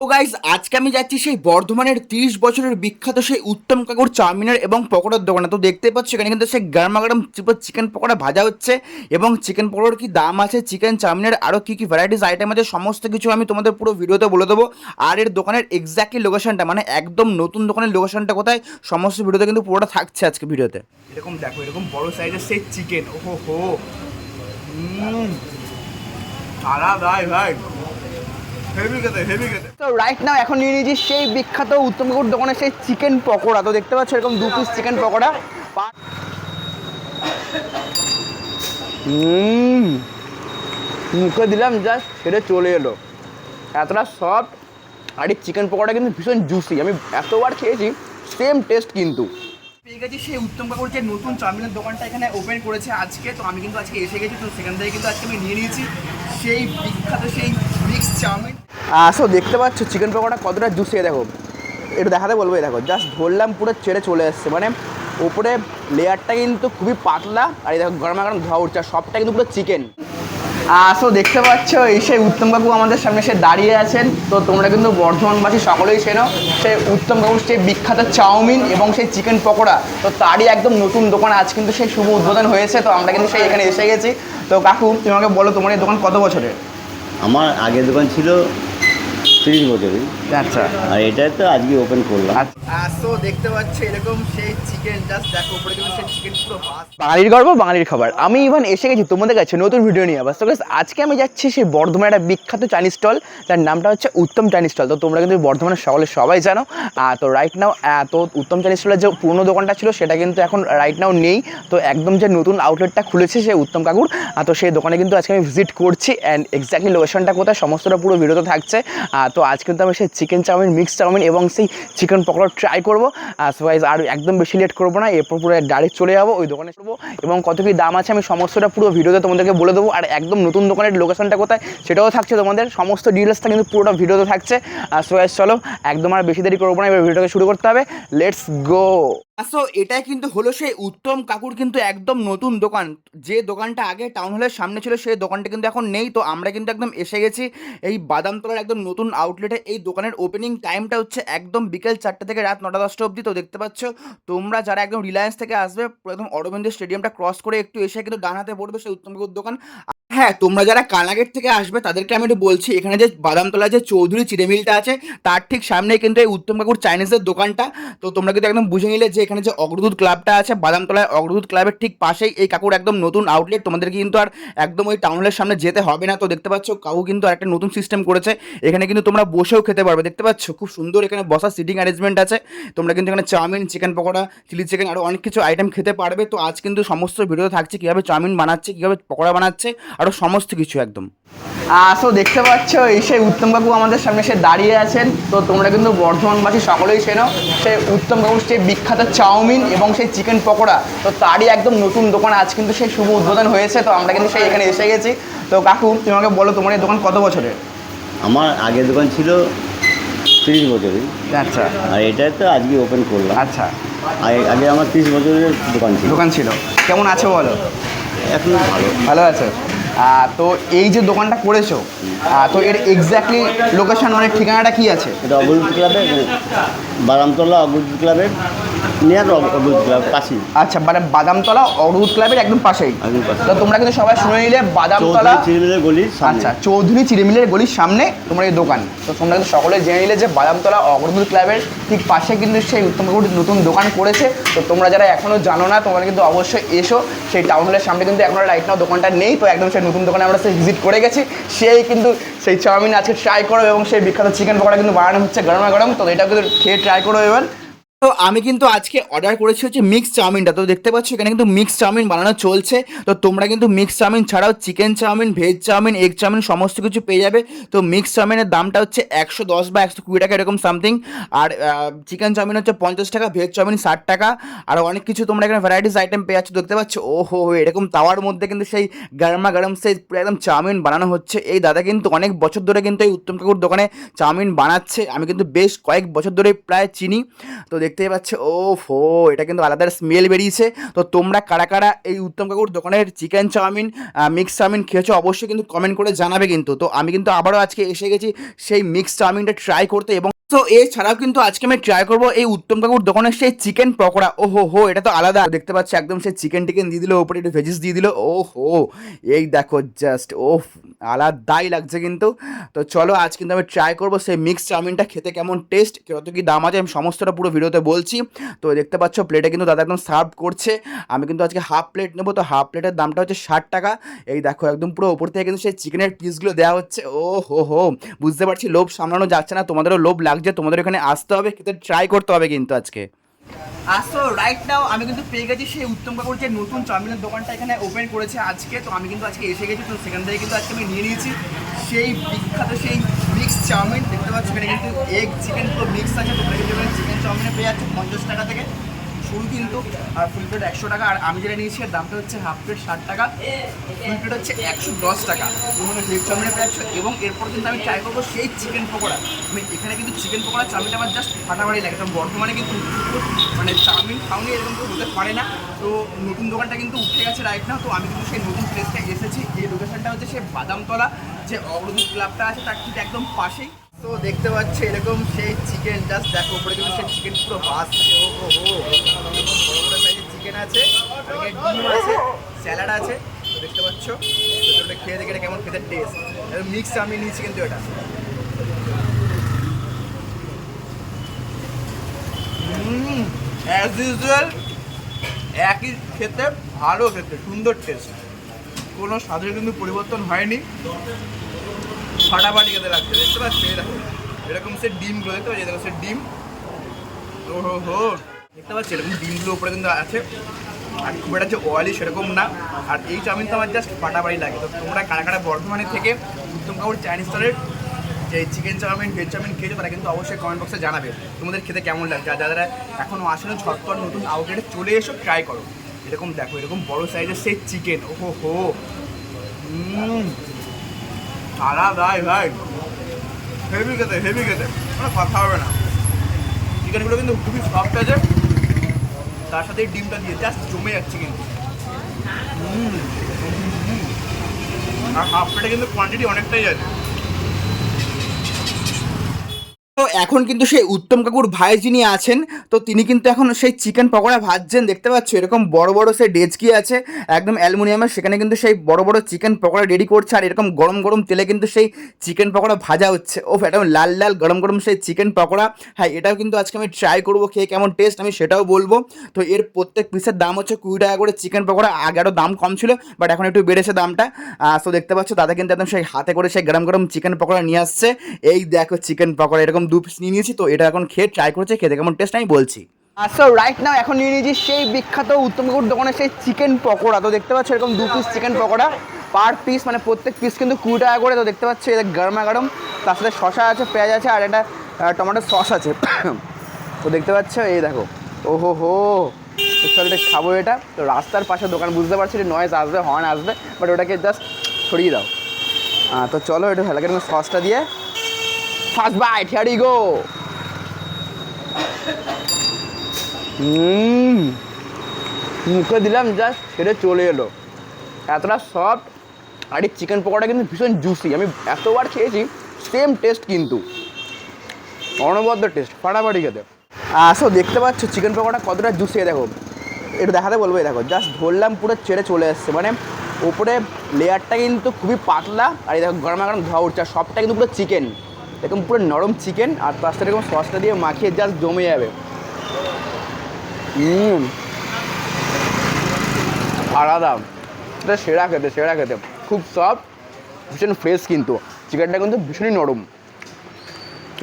তো গাইজ আজকে আমি যাচ্ছি সেই বর্ধমানের তিরিশ বছরের বিখ্যাত সেই উত্তম কাকুর চাউমিনের এবং পকোড়ার দোকানে। তো দেখতে পাচ্ছ, এখানে কিন্তু সেই গরমা গরম চিকেন পকোড়া ভাজা হচ্ছে এবং চিকেন পকোড়ার কি দাম আছে চিকেন চাউমিনের আরও কী কী ভ্যারাইটিস আইটেম আছে, সমস্ত কিছু আমি তোমাদের পুরো ভিডিওতে বলে দেবো। আর এর দোকানের এক্স্যাক্টলি লোকেশনটা মানে একদম নতুন দোকানের লোকেশনটা কোথায়, সমস্ত ভিডিওতে কিন্তু পুরোটা থাকছে আজকে ভিডিওতে। এরকম দেখো, এরকম বড় সাইজের সেই চিকেন ওহো হো। ভাই। খেতে তো রাইট নাও এখন নিয়ে নিয়েছি সেই বিখ্যাত উত্তম কাকুর দোকানে সেই চিকেন পকোড়া। তো দেখতে পাচ্ছ এরকম দু পিস চিকেন পকোড়া। হুম মুখে দিলাম জাস্ট সেটা চলে এলো। এতটা সফট আর এই চিকেন পকোড়া কিন্তু ভীষণ জুসি আমি এতবার খেয়েছি সেম টেস্ট কিন্তু। পেয়ে গেছি সেই উত্তম কাকুর যে নতুন চাউমিনের দোকানটা এখানে ওপেন করেছে আজকে। তো আমি কিন্তু আজকে এসে গেছি তো সেখান থেকে কিন্তু আজকে আমি নিয়ে নিয়েছি সেই বিখ্যাত সেই মিক্স চাউমিন। আসো দেখতে পাচ্ছ চিকেন পকোড়া কতটা জুসিয়ে দেখো। একটু দেখাতে বলব দেখো জাস্ট ধরলাম, পুরো ছেড়ে চলে আসছে মানে উপরে লেয়ারটা কিন্তু খুবই পাতলা, আর এই দেখো, গরমা গরম ধোয়া উঠছে সবটা কিন্তু পুরো চিকেন আসো দেখতে পাচ্ছ, এই সেই উত্তম কাকু আমাদের সামনে সে দাঁড়িয়ে আছেন। তো তোমরা কিন্তু বর্ধমানবাসী সকলেই চেনো সে উত্তম কাকুর সেই বিখ্যাত চাউমিন এবং সেই চিকেন পকোড়া। তো তারই একদম নতুন দোকান, আজ কিন্তু সেই শুভ উদ্বোধন হয়েছে, তো আমরা কিন্তু সেই এখানে এসে গেছি। তো কাকু, তুমি আমাকে বলো, তোমার এই দোকান কত বছরের? আমার আগের দোকান ছিল তিরিশ বছরই আচ্ছা। আর এটা তো আজকে ওপেন করলাম। আসো দেখতে পাচ্ছ এরকম সেই চিকেন জাস্ট দেখো উপরে কিন্তু সেই চিকেন পুরো বাঙালির গর্ব বাঙালির খাবার। আমি ইভান এসে গেছি তোমাদের কাছে নতুন ভিডিও নিয়ে আবার। তো আজকে আমি যাচ্ছি সেই বর্ধমানের একটা বিখ্যাত চাইনিজ স্টল যার নামটা হচ্ছে উত্তম চাইনিজ স্টল তো তোমরা কিন্তু বর্ধমানের সকলে সবাই জানো। তো রাইট নাও তো উত্তম চাইনিজ স্টলের যে পুরনো দোকানটা ছিল সেটা কিন্তু এখন রাইট নাও নেই। তো একদম যে নতুন আউটলেটটা খুলেছে সেই উত্তম কাকুর। তো সেই দোকানে কিন্তু আজকে আমি ভিজিট করছি। অ্যান্ড এক্স্যাক্টলি লোকেশনটা কোথায় সমস্তটা পুরো ভিডিওতে থাকছে। তো আজ কিন্তু আমি সেই চিকেন চাউমিন, মিক্স চাউমিন এবং সেই চিকেন পকোড়া ট্রাই করব। আর সোয়াইজ আর একদম বেশি লেট করব না, এরপর পুরো ডাইরেক্ট চলে যাব, ওই দোকানে করব এবং কত কী দাম আছে আমি সমস্তটা পুরো ভিডিওতে তোমাদেরকে বলে দেবো। আর একদম নতুন দোকানের লোকেশনটা কোথায় সেটাও থাকছে তোমাদের, সমস্ত ডিটেলসটা কিন্তু পুরোটা ভিডিওতে থাকছে। আর সোয়াইজ চলো, একদম আর বেশি দেরি করব না, এবার ভিডিওটাকে শুরু করতে হবে। লেটস গো সো এটাই কিন্তু হলো সেই উত্তম কাকুর কিন্তু একদম নতুন দোকান। যে দোকানটা আগে টাউন হলের সামনে ছিল, সেই দোকানটা কিন্তু এখন নেই। তো আমরা কিন্তু একদম এসে গেছি এই বাদামতলার একদম নতুন আউটলেটে এই দোকানের ওপেনিং টাইমটা হচ্ছে একদম বিকেল চারটে থেকে রাত নটা দশটা অবধি। তো দেখতে পাচ্ছ, তোমরা যারা একদম রিলায়েন্স থেকে আসবে একদম অরবিন্দ স্টেডিয়ামটা ক্রস করে একটু এসে কিন্তু ডান হাতে পড়বে সেই উত্তম কাকুর দোকান। হ্যাঁ তোমরা যারা কানাগেট থেকে আসবে, তাদেরকে আমি একটু বলছি, এখানে যে বাদামতলা যে চৌধুরী চিড়েমিলটা আছে, তার ঠিক সামনে কিন্তু এই উত্তম কাকুর চাইনিজের দোকানটা। তো তোমরা কিন্তু একদম বুঝে নিলে যে এখানে যে অগ্রদূত ক্লাবটা আছে, বাদামতলায় অগ্রদূত ক্লাবের ঠিক পাশেই এই কাকুর একদম নতুন আউটলেট তোমাদেরকে কিন্তু আর একদম ওই টাউনের সামনে যেতে হবে না। তো দেখতে পাচ্ছ, কাকু কিন্তু আর একটা নতুন সিস্টেম করেছে। এখানে কিন্তু তোমরা বসেও খেতে পারবে। দেখতে পাচ্ছ, খুব সুন্দর এখানে বসার সিটিং অ্যারেঞ্জমেন্ট আছে। তোমরা কিন্তু এখানে chowmein chicken pakora chilli chicken আরও অনেক কিছু আইটেম খেতে পারবে। তো আজ কিন্তু সমস্ত ভিডিও থাকছে, কীভাবে চাউমিন বানাচ্ছে, কীভাবে পকোড়া বানাচ্ছে। আরও সমস্ত কিছু একদম। আসো দেখতে পাচ্ছ এই সেই উত্তম কাকু আমাদের সামনে সে দাঁড়িয়ে আছেন। তো তোমরা কিন্তু বর্ধমানবাসী সকলেই চেনো সেই উত্তম কাকুর সেই বিখ্যাত চাউমিন এবং সেই চিকেন পকোড়া। তো তারই একদম নতুন দোকান আজ কিন্তু সেই শুভ উদ্বোধন হয়েছে তো আমরা কিন্তু সেই এখানে এসে গেছি। তো কাকু তুমি আমাকে বলো তোমার এই দোকান কত বছরের? আমার আগের দোকান ছিল তিরিশ বছরই আচ্ছা। আর এটা তো আজকে ওপেন করলাম। আচ্ছা। আগে আগে আমার তিরিশ বছরের দোকান ছিল। দোকান ছিল। কেমন আছে বলো? এখন ভালো। ভালো আছে? তো এই যে দোকানটা করেছ তো এর এক্স্যাক্টলি লোকেশন মানে ঠিকানাটা কি আছে? এটা অবরুদ্ধ ক্লাবের, বারামতলা অবরুদ্ধ ক্লাবের। নিয়ার অবরুদ্ধ ক্লাব কাশি। আচ্ছা মানে বাদামতলা অরুদ ক্লাবের একদম পাশেই। তো তোমরা কিন্তু সবাই শুনে নিলে বাদামতলা চিরমিলের গলির আচ্ছা চৌধুরী চিড়িমিলের গলির সামনে তোমার এই দোকান। তো তোমরা কিন্তু সকলে জেনে নিলে যে বাদামতলা অগ্রদূত ক্লাবের ঠিক পাশে কিন্তু সেই উত্তম নতুন দোকান করেছে। তো তোমরা যারা এখনও জানো না তোমরা কিন্তু অবশ্যই এসো। সেই টাউন হলের সামনে কিন্তু এখনও রাইট নাও দোকানটা নেই। তো একদম সেই নতুন দোকানে আমরা সেই ভিজিট করে গেছি। সেই কিন্তু সেই চাউমিন আজকে ট্রাই করো এবং সেই বিখ্যাত চিকেন পকোড়া কিন্তু বানানো হচ্ছে গরমা গরম। তো এটা কিন্তু খেয়ে ট্রাই করো এবার। তো আমি কিন্তু আজকে অর্ডার করেছি হচ্ছে মিক্স চাউমিনটা। তো দেখতে পাচ্ছ এখানে কিন্তু মিক্স চাউমিন বানানো চলছে। তো তোমরা কিন্তু মিক্স চাউমিন ছাড়াও chicken chowmein veg chowmein egg chowmein সমস্ত কিছু পেয়ে যাবে। তো মিক্স চাউমিনের দামটা হচ্ছে একশো দশ বা একশো কুড়ি টাকা এরকম সামথিং আর চিকেন চাউমিন হচ্ছে পঞ্চাশ টাকা ভেজ চাউমিন ষাট টাকা। আর অনেক কিছু তোমরা এখানে ভ্যারাইটিস আইটেম পেয়ে যাচ্ছ, দেখতে পাচ্ছ। ও হো এরকম তাওয়ার মধ্যে কিন্তু সেই গরমা গরম সেই পুরো একদম চাউমিন বানানো হচ্ছে। এই দাদা কিন্তু অনেক বছর ধরে কিন্তু এই উত্তম কাকুর দোকানে চাউমিন বানাচ্ছে। আমি কিন্তু বেশ কয়েক বছর ধরে প্রায় চিনি। তো দেখতেই পাচ্ছ ও ফো এটা কিন্তু আলাদা স্মেল বেরিয়েছে। তো তোমরা কারা কারা এই উত্তম কাকুর দোকানের চিকেন চাউমিন মিক্স চাউমিন খেয়েছো অবশ্যই কিন্তু কমেন্ট করে জানাবে কিন্তু। তো আমি কিন্তু আবারও আজকে এসে গেছি সেই মিক্স চাউমিনটা ট্রাই করতে এবং তো এছাড়াও কিন্তু আজকে আমি ট্রাই করব এই উত্তম কাকুর দোকানের সেই চিকেন পকোড়া। ও হো হো এটা তো আলাদা। দেখতে পাচ্ছি একদম সেই চিকেন টিকেন দিয়ে দিল, ওপরে একটু ভেজিস দিয়ে দিল। ও হো এই দেখো জাস্ট ও আলাদাই লাগছে কিন্তু। তো চলো, আজ কিন্তু আমি ট্রাই করব সেই মিক্স চাউমিনটা খেতে কেমন টেস্ট কত কি দাম আছে আমি সমস্তটা পুরো ভিডিওতে বলছি। তো দেখতে পাচ্ছ প্লেটে কিন্তু দাদা একদম সার্ভ করছে। আমি কিন্তু আজকে হাফ প্লেট নেব, তো হাফ প্লেটের দামটা হচ্ছে ষাট টাকা। এই দেখো, একদম পুরো ওপর থেকে কিন্তু সেই চিকেনের পিসগুলো দেওয়া হচ্ছে। ও হো হো বুঝতে পারছি, লোভ সামলানো যাচ্ছে না, তোমাদেরও লোভ লাগছে তোমাদের এখানে আসতে হবে কিন্তু ট্রাই করতে হবে কিন্তু আজকে। আসো রাইট নাও আমি কিন্তু পেয়ে গেছি সেই উত্তম কাকুর যে নতুন চাউমিনের দোকানটা এখানে ওপেন করেছে আজকে। তো আমি কিন্তু আজকে এসে গেছি, তো সেখান থেকে কিন্তু আজকে আমি নিয়ে নিয়েছি সেই বিখ্যাত সেই মিক্স চাউমিন। দেখতে পাচ্ছি এখানে কিন্তু এগ চিকেন তো মিক্স আছে। তোমরা কিন্তু চিকেন চাউমিনে পেয়ে যাচ্ছে, পঞ্চাশ টাকা থেকে। শুরু কিন্তু, আর ফুল প্লেট একশো টাকা, আর আমি যেটা নিয়েছি দামটা হচ্ছে হাফ প্লেট ষাট টাকা ফুল প্লেট হচ্ছে একশো দশ টাকা। তোমরা ভেজ চাউমিনে পেয়ে যাচ্ছ, এবং এরপর কিন্তু আমি ট্রাই করব সেই চিকেন পকোড়া। আমি এখানে কিন্তু চিকেন পকোড়া, চাউমিনটা আমার জাস্ট ফাটাফাটি লাগে তো বর্তমানে কিন্তু মানে চাউমিন খাওনি এরকম তো হতে পারে না। তো নতুন দোকানটা কিন্তু উঠে গেছে রাইট না তো আমি কিন্তু সেই নতুন প্লেসটা এসেছি। এই লোকেশনটা হচ্ছে সেই বাদামতলা, যে অগ্রদূত ক্লাবটা আছে, তার ঠিক একদম পাশেই। তো দেখতে পাচ্ছি, এরকম সেই চিকেন জাস্ট দেখো, উপরে কিন্তু সেই চিকেন পুরো বাস ও হো হো চিকেন আছে ডিম আছে স্যালাড আছে। তো দেখতে পাচ্ছ ওটা খেয়ে দেখে কেমন খেতে টেস্ট মিক্স আমি নিয়েছি কিন্তু এটা। অ্যাজ ইউজুয়াল একই খেতে, ভালো খেতে, সুন্দর টেস্ট কোনো স্বাদের কিন্তু পরিবর্তন হয়নি। ফাটাফাটি খেতে লাগছে, দেখতে পাচ্ছি? দেখো, এরকম সে ডিমগুলো দেখতে পাচ্ছি? দেখো সে ডিম। ও হো হো দেখতে পাচ্ছি? এরকম ডিমগুলো উপরে কিন্তু আছে। আর খুব একটা যে অয়েলি সেরকম না। আর এই চাউমিন তো আমার জাস্ট ফাটাফাটি লাগে। তো তোমরা কারা কারা বর্ধমানে থেকে উত্তম কাপুর চাইনিজ স্টলের যে চিকেন চাউমিন, ভেজ চাউমিন খেয়েছো, তারা কিন্তু অবশ্যই কমেন্ট বক্সে জানাবে। তোমাদের খেতে কেমন লাগছে? আর যারা এখনও আসলে ঝটপট নতুন আউটলেটে চলে এসো ট্রাই করো। এরকম দেখো, এরকম বড় সাইজের সেই চিকেন ও হো। হো হুম আলাদাই ভাই। হেভি খেতে হেভি খেতে। কোনো কথা হবে না। চিকেনগুলো কিন্তু খুবই সফট আছে। তার সাথে ডিমটা দিয়ে জাস্ট জমে যাচ্ছে কিন্তু। আর হাফ কিন্তু কোয়ান্টিটি অনেকটাই আছে। তো এখন কিন্তু সেই উত্তম কাকুর ভাই যিনি আছেন, তো তিনি কিন্তু এখন সেই চিকেন পকোড়া ভাজছেন। দেখতে পাচ্ছ, এরকম বড় বড় সেই ডেচকি আছে, একদম অ্যালুমিনিয়ামের, সেখানে কিন্তু সেই বড় বড় চিকেন পকোড়া রেডি করছে, আর এরকম গরম গরম তেলে কিন্তু সেই চিকেন পকোড়া ভাজা হচ্ছে। ও একদম লাল লাল গরম গরম সেই চিকেন পকোড়া। হ্যাঁ এটাও কিন্তু আজকে আমি ট্রাই করব খেয়ে কেমন টেস্ট আমি সেটাও বলব। তো এর প্রত্যেক পিসের দাম হচ্ছে কুড়ি টাকা করে চিকেন পকোড়া, আগে আরও দাম কম ছিল বাট এখন একটু বেড়েছে দামটা। তো দেখতে পাচ্ছ দাদা কিন্তু একদম সেই হাতে করে সেই গরম গরম চিকেন পকোড়া নিয়ে আসছে। এই দেখো চিকেন পকোড়া, এরকম দু পিস নিয়ে নিয়েছি, তো এটা এখন খেয়ে ট্রাই করেছে খেতে কেমন টেস্ট আমি বলছি। আচ্ছা রাইট নাও এখন নিয়ে নিয়েছি সেই বিখ্যাত উত্তম কাকুর দোকানে সেই চিকেন পকোড়া, তো দেখতে পাচ্ছ এরকম দু piece chicken pakora per piece মানে প্রত্যেক পিস কিন্তু কুড়ি টাকা করে, তো দেখতে পাচ্ছ এটা গরমা গরম, তার সাথে শশা আছে, পেঁয়াজ আছে আর এটা টমেটো সস আছে। তো দেখতে পাচ্ছ এই দেখো ও হো চল এটা খাব এটা, তো রাস্তার পাশে দোকান, বুঝতে পারছি নয়েজ আসবে হর্ন আসবে বাট ওটাকে জাস্ট ছড়িয়ে দাও। তো চলো একটু হালকা সসটা দিয়ে first bite here you go. Hmm, মুখে দিলাম জাস্ট সেটা চলে এলো। এতটা সফট আর এই চিকেন পকোড়া কিন্তু ভীষণ জুসি আমি এতবার খেয়েছি সেম টেস্ট কিন্তু। অনবদ্য টেস্ট ফাটাফাটি খেতে। আসো, দেখতে পাচ্ছ চিকেন পকোড়া কতটা জুসি দেখো। এটা দেখাতে বলব দেখো জাস্ট ধরলাম, পুরো ছেড়ে চলে এসছে। মানে ওপরে লেয়ারটা কিন্তু খুবই পাতলা, আর এই দেখো, গরমা গরম ধোয়া উঠছে সবটা কিন্তু পুরো চিকেন এরকম পুরো নরম চিকেন আর তার সাথে এরকম সসটা দিয়ে মাখিয়ে জাস্ট জমে যাবে। আলাদা। এটা সেরা খেতে সেরা খেতে। খুব সফট ভীষণ ফ্রেশ কিন্তু। চিকেনটা কিন্তু ভীষণই নরম।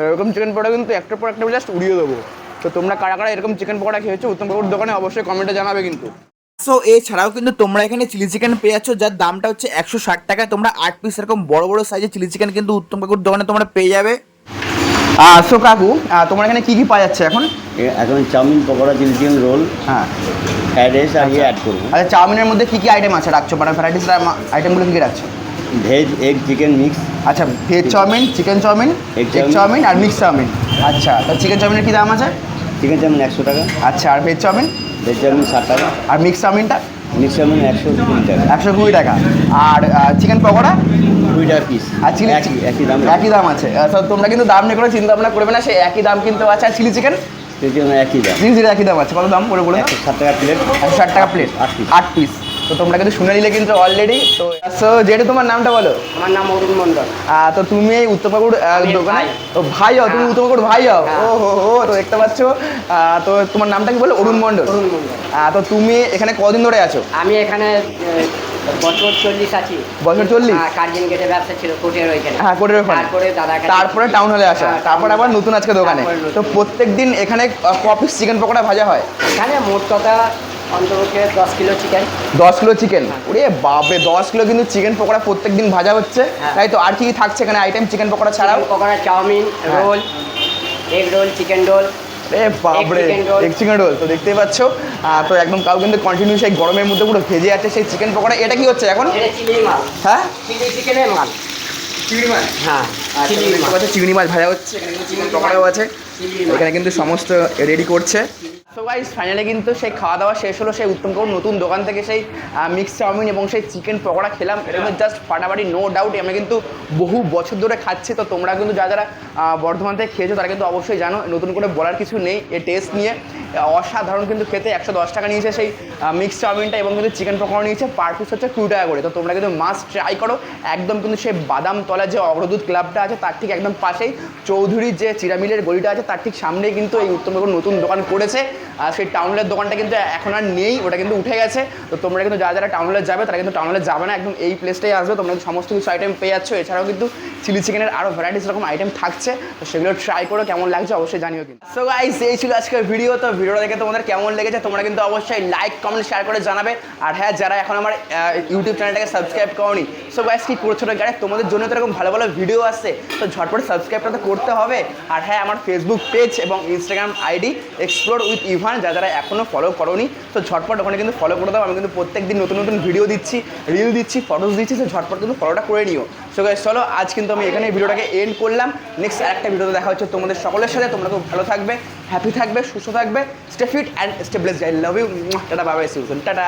এরকম চিকেন পকোড়া কিন্তু একটার পর একটা জাস্ট উড়িয়ে দেবো। তো তোমরা কারা কারা এরকম চিকেন পকোড়া খেয়েছো, উত্তম কাকুর দোকানে অবশ্যই কমেন্টে জানাবে কিন্তু। সো এছাড়াও কিন্তু তোমরা এখানে চিলি চিকেন পেয়ে যাচ্ছ যার দামটা হচ্ছে একশো ষাট টাকা। তোমরা আট পিস এরকম বড় বড় সাইজের চিলি চিকেন কিন্তু উত্তম কাকুর দোকানে তোমরা পেয়ে যাবে। সো কাকু তোমার এখানে কী কী পাওয়া যাচ্ছে এখন? এখন chowmein pakora chilli chicken roll হ্যাঁ। ফ্রাইড রাইস আর ইয়ে অ্যাড করব। আচ্ছা চাউমিনের মধ্যে কী কী আইটেম আছে রাখছো? মানে ফ্রাইড ভ্যারাইটিস আইটেমগুলো কী কী রাখছো? ভেজ এগ চিকেন মিক্স আচ্ছা veg chowmein chicken chowmein egg chowmein. Chowmein আর মিক্স চাউমিন। আচ্ছা তো চিকেন চাউমিনের কী দাম আছে? চিকেন চাউমিন একশো টাকা। আচ্ছা আর ভেজ চাউমিন? ভেজ চাউমিন ষাট টাকা। আর মিক্স চাউমিনটা মিক্স চাউমিন একশো কুড়ি টাকা। একশো কুড়ি টাকা। আর চিকেন পকোড়া? কুড়ি টাকা পিস আর চিলি একই একই দাম। একই দাম আছে। তোমরা কিন্তু দাম নিয়ে কোনো চিন্তা ভাবনা করবে না সে একই দাম কিন্তু আছে। আর চিলি চিকেন চিকেন একই দাম। চিলি চিকেন একই দাম আছে। কত দাম? করে বলে ষাট টাকা প্লেট একশো ষাট টাকা প্লেট আট পিস আট পিস তো তোমরা কিন্তু শুনে নিলে কিন্তু অলরেডি তো সো যেটা তোমার নামটা বলো। আমার নাম অরুণ মন্ডল আহ, তো তুমি এই আমি দোকানে ভাই। ও ভাই হও তুমি হ্যাঁ। উত্তমবাবুর ভাই হও? হ্যাঁ। ও হো হো তো দেখতে পাচ্ছ তো তোমার নামটা কি বলো? অরুণ মণ্ডল। অরুণ মন্ডল তো তুমি এখানে কদিন ধরে আছো? আমি এখানে বছর চল্লিশ আছি। বছর চল্লিশ? হ্যাঁ, কার্জন গেটে ব্যবসা ছিল কোটের ওইখানে। হ্যাঁ কোটের ওখানে। তারপরে দাদা তারপরে টাউন হলে আসা। তারপর আবার নতুন আজকে দোকানে। তো প্রত্যেক দিন এখানে ক পিস চিকেন পকোড়া ভাজা হয়? এখানে মোট কথা দশ কিলো চিকেন দশ কিলো চিকেন ওরে বাপরে দশ কিলো কিন্তু চিকেন পকোড়া প্রত্যেক দিন ভাজা হচ্ছে। হ্যাঁ। তাই তো আর কি থাকছে এখানে? আইটেম চিকেন পকোড়া ছাড়াও? পকোড়া চাউমিন হ্যাঁ। Roll egg roll chicken roll এ বাপরে। এক চিকেন রোল তো দেখতেই পাচ্ছ। তো একদম কাউ কিন্তু কন্টিনিউ সেই গরমের মধ্যে পুরো ভেজে আছে সেই চিকেন পকোড়া। এটা কি হচ্ছে এখন? এটা চিলি মাল হ্যাঁ? চিকেনের মাল চিংড়ি মাছ? হ্যাঁ চিলি দেখতে চিংড়ি মাছ ভাজা হচ্ছে এখানে চিকেন পকোড়াও আছে। এখানে কিন্তু সমস্ত রেডি করছে। সো ফাইনালে ফাইনালি কিন্তু সেই খাওয়া দাওয়া শেষ হলো, সেই উত্তম কাকুর নতুন দোকান থেকে সেই মিক্স চাউমিন এবং সেই চিকেন পকোড়া খেলাম। এটা জাস্ট ফাটাফাটি নো ডাউট আমরা কিন্তু বহু বছর ধরে খাচ্ছি। তো তোমরা কিন্তু যারা যারা বর্ধমান থেকে খেয়েছো, তারা কিন্তু অবশ্যই জানো, নতুন করে বলার কিছু নেই, এ টেস্ট নিয়ে। অসাধারণ কিন্তু খেতে, একশো দশ টাকা নিয়েছে সেই মিক্স চাউমিনটা এবং কিন্তু চিকেন পকোড়া নিয়েছে পার পিস হচ্ছে কুড়ি টাকা করে। তো তোমরা কিন্তু মাস্ট ট্রাই করো। একদম কিন্তু সেই বাদাম তলা যে অগ্রদূত ক্লাবটা আছে, তার ঠিক একদম পাশেই চৌধুরীর যে চিরামিলের গলিটা আছে, তার ঠিক সামনেই কিন্তু এই উত্তম নতুন দোকান করেছে। আর সেই টাউনলের দোকানটা কিন্তু এখন আর নেই, ওটা কিন্তু উঠে গেছে। তো তোমরা কিন্তু যারা যারা টাউনলে যাবে, তারা কিন্তু টাউনলে যাবে না, একদম এই প্লেসটাই আসবে। তোমরা কিন্তু সমস্ত কিছু আইটেম পেয়ে যাচ্ছ। এছাড়াও কিন্তু চিলি চিকেনের আরও ভ্যারাইটিস রকম আইটেম থাকছে। তো সেগুলো ট্রাই করো, কেমন লাগছে অবশ্যই জানিও কিন্তু। সো গাইস এই ছিল আজকের ভিডিও তো ভিডিওটা দেখে তোমাদের কেমন লেগেছে, তোমরা কিন্তু অবশ্যই লাইক কমেন্ট শেয়ার করে জানাবে। আর হ্যাঁ যারা এখন আমার ইউটিউব চ্যানেলটাকে সাবস্ক্রাইব করনি সো গাইস কি করছ না গাইস তোমাদের জন্য তো এরকম ভালো ভালো ভিডিও আসছে, তো ঝটপট সাবস্ক্রাইবটা তো করতে হবে। আর হ্যাঁ আমার ফেসবুক পেজ এবং Instagram ID explore with Ivan যারা যারা এখনও ফলো করনি, তো ঝটপট ওখানে কিন্তু ফলো করে দাও। আমি কিন্তু প্রত্যেক দিন নতুন নতুন ভিডিও দিচ্ছি রিল দিচ্ছি ফটোস দিচ্ছি, তো ঝটপট কিন্তু ফলোটা করে নিও। সো গাইস চলো, আজ কিন্তু আমি এখানে ভিডিওটাকে এন্ড করলাম। নেক্সট আরেকটা ভিডিওতে দেখা হচ্ছে তোমাদের সকলের সাথে। তোমরা খুব ভালো থাকবে হ্যাপি থাকবে, সুস্থ থাকবে। Stay fit and stay blessed I love you tata Babai সিউজন tata.